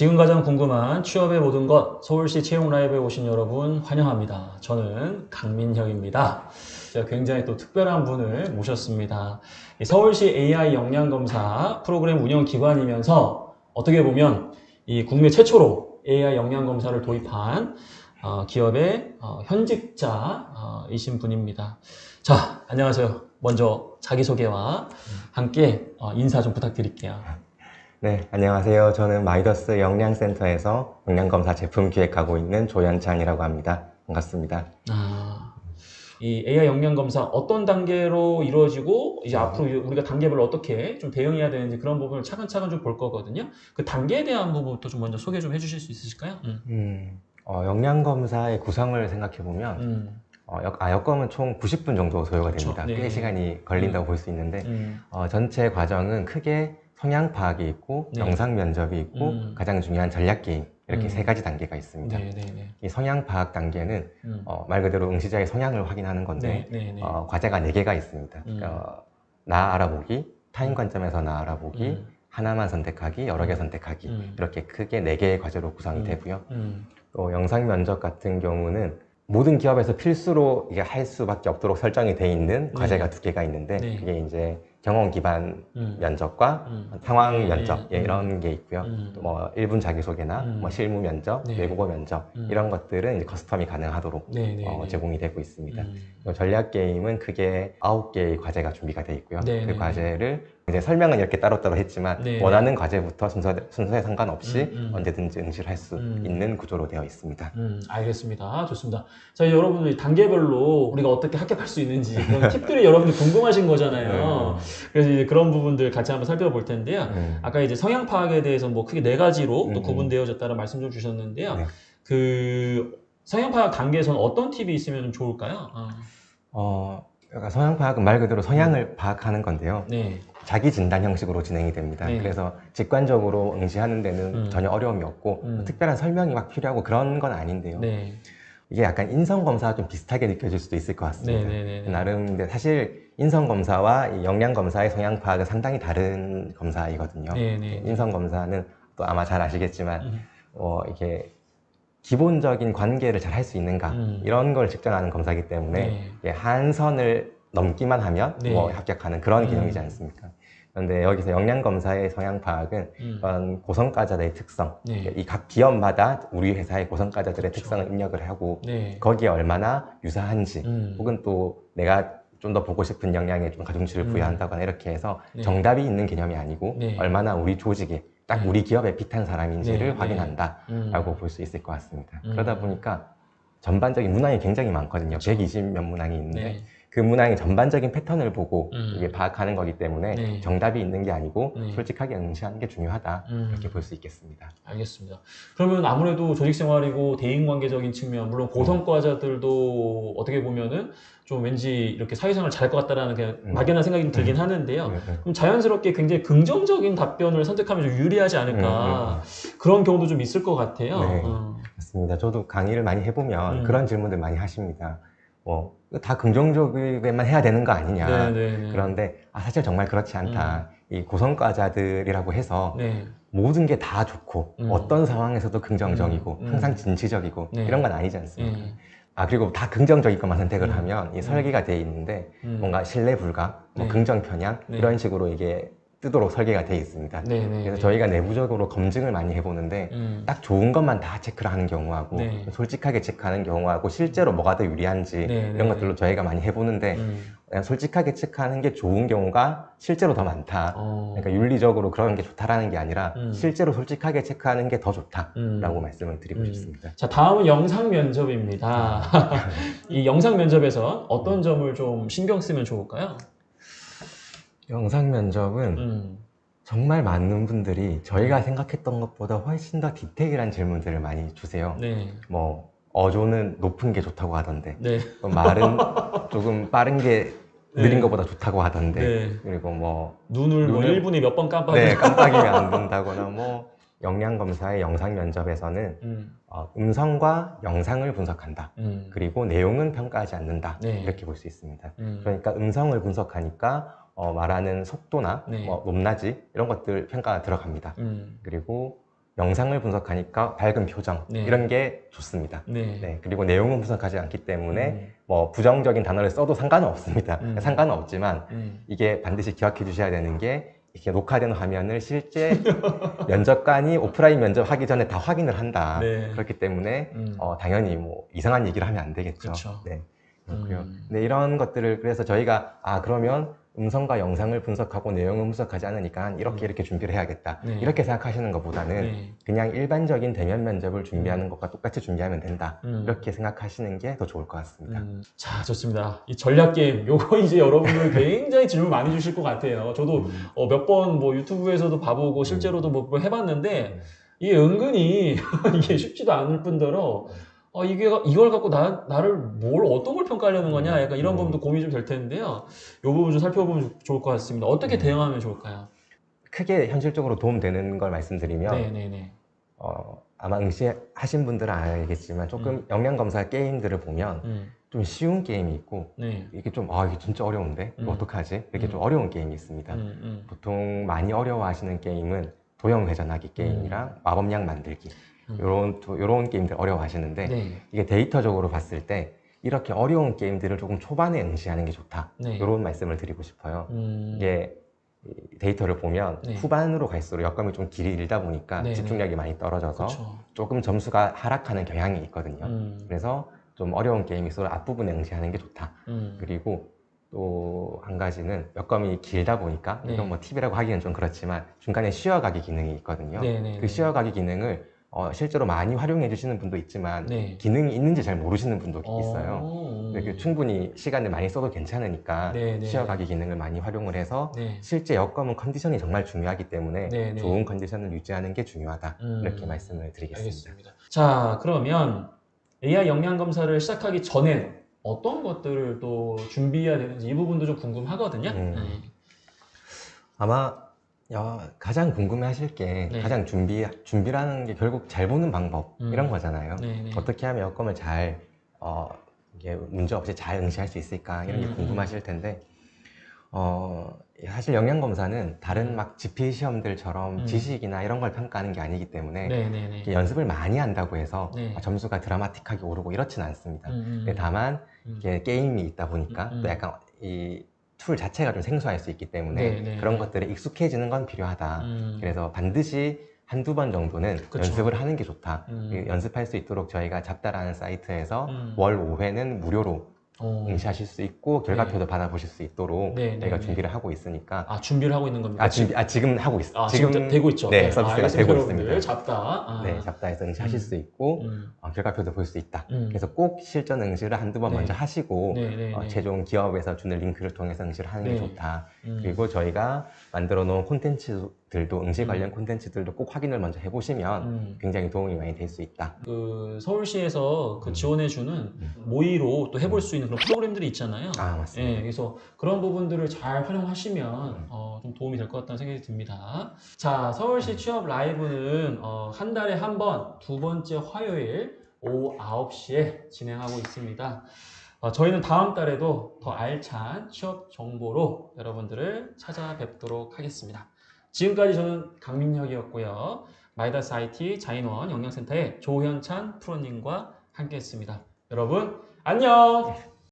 지금 가장 궁금한 취업의 모든 것 서울시 채용 라이브에 오신 여러분 환영합니다. 저는 강민혁입니다. 제가 굉장히 또 특별한 분을 모셨습니다. 이 서울시 AI 역량 검사 프로그램 운영 기관이면서 어떻게 보면 이 국내 최초로 AI 역량 검사를 도입한 어, 기업의 어, 현직자이신 분입니다. 자, 안녕하세요. 먼저 자기소개와 함께 어, 인사 좀 부탁드릴게요. 네, 안녕하세요. 저는 마이더스 역량센터에서 역량검사 제품 기획하고 있는 조현찬이라고 합니다. 반갑습니다. 아, 이 AI 역량 검사 어떤 단계로 이루어지고 이제 앞으로 우리가 단계별로 어떻게 좀 대응해야 되는지 그런 부분을 차근차근 좀 볼 거거든요. 그 단계에 대한 부분부터 좀 먼저 소개 좀 해주실 수 있으실까요? 음. 음, 어, 역량검사의 구성을 생각해보면, 음, 어, 역, 아, 여검은 총 90분 정도 소요가. 됩니다. 네. 꽤 시간이 걸린다고 볼 수 있는데, 음, 어, 전체 과정은 크게 성향 파악이 있고, 네. 영상 면접이 있고, 음. 가장 중요한 전략 게임, 이렇게 음. 세 가지 단계가 있습니다. 네, 네, 네. 이 성향 파악 단계는, 음, 어, 말 그대로 응시자의 성향을 확인하는 건데, 네, 네, 네. 어, 과제가 네 개가 있습니다. 음. 어, 나 알아보기, 타인 관점에서 나 알아보기, 음, 하나만 선택하기, 여러 개 선택하기 음. 이렇게 크게 네 개의 과제로 구성이 음. 되고요. 음, 또 영상 면접 같은 경우는 모든 기업에서 필수로 이게 할 수밖에 없도록 설정이 돼 있는 과제가 두 개가 있는데 네. 그게 이제 경험 기반 음, 면접과 음. 상황 네, 면접 네. 예, 이런 게 있고요. 음. 또뭐 1분 자기소개나 음. 뭐 실무 면접, 네. 외국어 면접 음. 이런 것들은 이제 커스텀이 가능하도록 네, 네, 어, 네. 제공이 되고 있습니다. 음, 또 전략 게임은 크게 아홉 개의 과제가 준비가 되어 있고요. 네, 그 네, 네. 과제를 이제 설명은 이렇게 따로따로 했지만 네. 원하는 과제부터 순서, 순서에 상관없이 음, 음. 언제든지 응시를 할수 음. 있는 구조로 되어 있습니다. 음, 알겠습니다. 좋습니다. 자, 여러분들 단계별로 우리가 어떻게 합격할 수 있는지 그런 팁들이 여러분들 궁금하신 거잖아요. 그래서 이제 그런 부분들 같이 한번 살펴볼 텐데요. 음. 아까 이제 성향 파악에 대해서 뭐 크게 네 가지로 또 음, 구분되어졌다는 말씀 좀 주셨는데요. 네. 그 성향 파악 단계에서는 어떤 팁이 있으면 좀 좋을까요? 어, 어, 그러니까 성향 파악은 말 그대로 성향을 파악하는 건데요. 네. 자기 진단 형식으로 진행이 됩니다. 네. 그래서 직관적으로 응시하는 데는 음. 전혀 어려움이 없고 음. 특별한 설명이 막 필요하고 그런 건 아닌데요. 네. 이게 약간 인성 검사와 좀 비슷하게 느껴질 수도 있을 것 네. 같습니다. 네. 네. 네. 나름 근데 사실 인성 검사와 이 역량 검사의 성향 파악은 상당히 다른 검사이거든요. 네. 네. 인성 검사는 또 아마 잘 아시겠지만 음. 어, 이게 기본적인 관계를 잘 할 수 있는가 음. 이런 걸 측정하는 검사이기 때문에 네. 이게 한 선을 넘기만 하면 네. 뭐 합격하는 그런 음. 기능이지 않습니까? 그런데 여기서 역량 검사의 성향 파악은 음. 그런 고성과자들의 특성, 네. 이각 기업마다 우리 회사의 고성과자들의 그렇죠. 특성을 입력을 하고 네. 거기에 얼마나 유사한지 음. 혹은 또 내가 좀 더 보고 싶은 역량에 좀 가중치를 음. 부여한다거나 이렇게 해서 네. 정답이 있는 개념이 아니고 네. 얼마나 우리 조직에 딱 네. 우리 기업에 핏한 사람인지를 네. 확인한다라고 음. 볼수 있을 것 같습니다. 음. 그러다 보니까 전반적인 문항이 굉장히 많거든요. 그렇죠. 120몇 문항이 있는데 네. 그 문항의 전반적인 패턴을 보고 음. 이게 파악하는 거기 때문에 네. 정답이 있는 게 아니고 네. 솔직하게 응시하는 게 중요하다 음. 이렇게 볼 수 있겠습니다. 알겠습니다. 그러면 아무래도 조직 생활이고 대인 관계적인 측면, 물론 고성과자들도 어떻게 보면은 좀 왠지 이렇게 사회생활 잘할 것 같다라는 그냥 음. 막연한 생각이 좀 들긴 하는데요. 네, 네. 그럼 자연스럽게 굉장히 긍정적인 답변을 선택하면 좀 유리하지 않을까 그런 경우도 좀 있을 것 같아요. 음, 네. 어. 맞습니다. 저도 강의를 많이 해보면 음. 그런 질문들 많이 하십니다. 뭐 다 긍정적이게만 해야 되는 거 아니냐. 네, 네, 네. 그런데 아, 사실 정말 그렇지 않다. 이 고성과자들이라고 해서 네. 모든 게 다 좋고 음. 어떤 상황에서도 긍정적이고 음, 음. 항상 진취적이고 네. 이런 건 아니지 않습니까? 네. 아 그리고 다 긍정적인 것만 선택을 음. 하면 이 음. 설계가 돼 있는데 음. 뭔가 신뢰 불가, 뭐 네. 긍정 편향 네. 이런 식으로 이게 뜨도록 설계가 돼 있습니다. 네, 네, 그래서 네. 저희가 내부적으로 검증을 많이 해보는데 음. 딱 좋은 것만 다 체크를 하는 경우하고 네. 솔직하게 체크하는 경우하고 실제로 뭐가 더 유리한지 네, 이런 네, 것들로 저희가 많이 해보는데 음. 그냥 솔직하게 체크하는 게 좋은 경우가 실제로 더 많다. 어. 그러니까 윤리적으로 그런 게 좋다라는 게 아니라 음. 실제로 솔직하게 체크하는 게 더 좋다라고 음. 말씀을 드리고 음. 싶습니다. 자, 다음은 영상 면접입니다. 이 영상 면접에서 어떤 점을 좀 신경 쓰면 좋을까요? 영상 면접은 음. 정말 많은 분들이 저희가 생각했던 것보다 훨씬 더 디테일한 질문들을 많이 주세요. 네. 뭐 어조는 높은 게 좋다고 하던데 네. 또 말은 조금 빠른 게 느린 네. 것보다 좋다고 하던데 네. 그리고 뭐 눈을 뭐 눈을- 1분에 몇 번 깜빡이면 네, 깜빡이면 안 된다거나 뭐 역량 검사의 영상 면접에서는 음. 어, 음성과 영상을 분석한다. 음. 그리고 내용은 평가하지 않는다. 네. 이렇게 볼 수 있습니다. 음. 그러니까 음성을 분석하니까 어, 말하는 속도나 네. 뭐 높낮이 이런 것들 평가가 들어갑니다. 음. 그리고 영상을 분석하니까 밝은 표정 네. 이런 게 좋습니다. 네. 네, 그리고 내용은 분석하지 않기 때문에 음, 뭐 부정적인 단어를 써도 상관은 없습니다. 음. 상관은 없지만 음. 이게 반드시 기억해 주셔야 되는 게 이렇게 녹화된 화면을 실제 면접관이 오프라인 면접하기 전에 다 확인을 한다. 네. 그렇기 때문에 음. 어, 당연히 뭐 이상한 얘기를 하면 안 되겠죠. 그쵸. 네. 그렇고요. 음. 네, 이런 것들을 그래서 저희가 아 그러면 음성과 영상을 분석하고 내용은 분석하지 않으니까 이렇게 음. 이렇게 준비를 해야겠다. 네. 이렇게 생각하시는 것보다는 네. 그냥 일반적인 대면 면접을 준비하는 것과 똑같이 준비하면 된다. 음. 이렇게 생각하시는 게 더 좋을 것 같습니다. 음, 자, 좋습니다. 이 전략 게임, 요거 이제 여러분들 굉장히 질문 많이 주실 것 같아요. 저도 음. 어, 몇번 뭐 유튜브에서도 봐보고 실제로도 뭐 해봤는데 음. 이게 은근히 이게 쉽지도 않을 뿐더러 어, 이게 이걸 갖고 나, 나를 뭘 어떤 걸 평가하려는 거냐 약간 이런 음. 부분도 고민이 좀 될 텐데요. 요 부분 좀 살펴보면 좋을 것 같습니다. 어떻게 음. 대응하면 좋을까요? 크게 현실적으로 도움되는 걸 말씀드리면 네네네. 어, 아마 응시하신 분들은 알겠지만 조금 음. 영양 검사 게임들을 보면 음, 좀 쉬운 게임이 있고 네. 이게 좀 아 이게 진짜 어려운데 이거 음. 어떡하지 이렇게 음. 좀 어려운 게임이 있습니다. 보통 많이 어려워하시는 게임은 도형 회전하기 게임이랑 마법약 만들기 음. 요런 또 요런 게임들 어려워하시는데 네. 이게 데이터적으로 봤을 때 이렇게 어려운 게임들을 조금 초반에 응시하는 게 좋다. 네. 이런 말씀을 드리고 싶어요. 음, 이게 이 데이터를 보면 네. 후반으로 갈수록 여건이 좀 길이 일다 보니까 네, 집중력이 많이 떨어져서 그렇죠. 조금 점수가 하락하는 경향이 있거든요. 음, 그래서 좀 어려운 게임일수록 앞부분에 응시하는 게 좋다. 음, 그리고 또 한 가지는 여건이 길다 보니까 네. 이건 뭐 팁이라고 하기는 좀 그렇지만 중간에 쉬어가기 기능이 있거든요. 네네. 그 쉬어가기 기능을 어, 실제로 많이 활용해 주시는 분도 있지만 네. 기능이 있는지 잘 모르시는 분도 어, 있어요. 그 충분히 시간을 많이 써도 괜찮으니까 네, 네. 쉬어가기 기능을 많이 활용을 해서 네. 실제 여건은 컨디션이 정말 중요하기 때문에 네, 네. 좋은 컨디션을 유지하는 게 중요하다 음. 이렇게 말씀을 드리겠습니다. 알겠습니다. 자, 그러면 AI 영양 검사를 시작하기 전에 어떤 것들을 또 준비해야 되는지 이 부분도 좀 궁금하거든요. 음. 네. 아마 어, 가장 궁금해하실 게 네. 가장 준비 준비라는 게 결국 잘 보는 방법 음. 이런 거잖아요. 네, 네. 어떻게 하면 여건을 잘 어, 이게 문제 없이 잘 응시할 수 있을까 이런 게 음, 궁금하실 텐데 어, 사실 영양 검사는 다른 음. 막 지필 시험들처럼 음. 지식이나 이런 걸 평가하는 게 아니기 때문에 네, 네, 연습을 많이 한다고 해서 네. 아, 점수가 드라마틱하게 오르고 이렇지는 않습니다. 음, 음. 근데 다만 음. 이게 게임이 있다 보니까 음, 음. 또 약간 이 툴 자체가 좀 생소할 수 있기 때문에 네, 네, 그런 네. 것들에 익숙해지는 건 필요하다. 음. 그래서 반드시 한두 번 정도는 그쵸. 연습을 하는 게 좋다. 음. 이 연습할 수 있도록 저희가 잡다라는 사이트에서 음. 월 5회는 무료로 어. 응시하실 수 있고 결과표도 받아보실 수 있도록 네, 네, 저희가 네. 준비를 하고 있으니까 아, 준비를 하고 있는 겁니까? 아, 준비, 아 지금 하고 있, 아, 지금, 되고 있죠. 네, 서비스가 알겠습니다, 되고 여러분들. 있습니다. 잡다. 아. 네, 잡다에서 응시하실 음. 수 있고 음. 어, 결과표도 볼 수 있다. 음. 그래서 꼭 실전 응시를 한두 번 네. 먼저 하시고 네, 네, 어, 네. 최종 기업에서 주는 링크를 통해서 응시를 하는 네. 게 좋다. 음. 그리고 저희가 만들어 놓은 콘텐츠 들도 응시 음. 관련 콘텐츠들도 꼭 확인을 먼저 해보시면 음. 굉장히 도움이 많이 될 수 있다. 그 서울시에서 그 음. 지원해주는 음. 모의로 또 해볼 수 있는 그런 프로그램들이 있잖아요. 아 맞습니다. 예, 그래서 그런 부분들을 잘 활용하시면 음. 어, 좀 도움이 될 것 같다는 생각이 듭니다. 자, 서울시 취업 라이브는 어, 한 달에 한 번, 두 번째 화요일 오후 9시에 진행하고 있습니다. 어, 저희는 다음 달에도 더 알찬 취업 정보로 여러분들을 찾아뵙도록 하겠습니다. 지금까지 저는 강민혁이었고요. 마이다스 IT 자인원 영양센터의 조현찬 프로님과 함께했습니다. 여러분 안녕.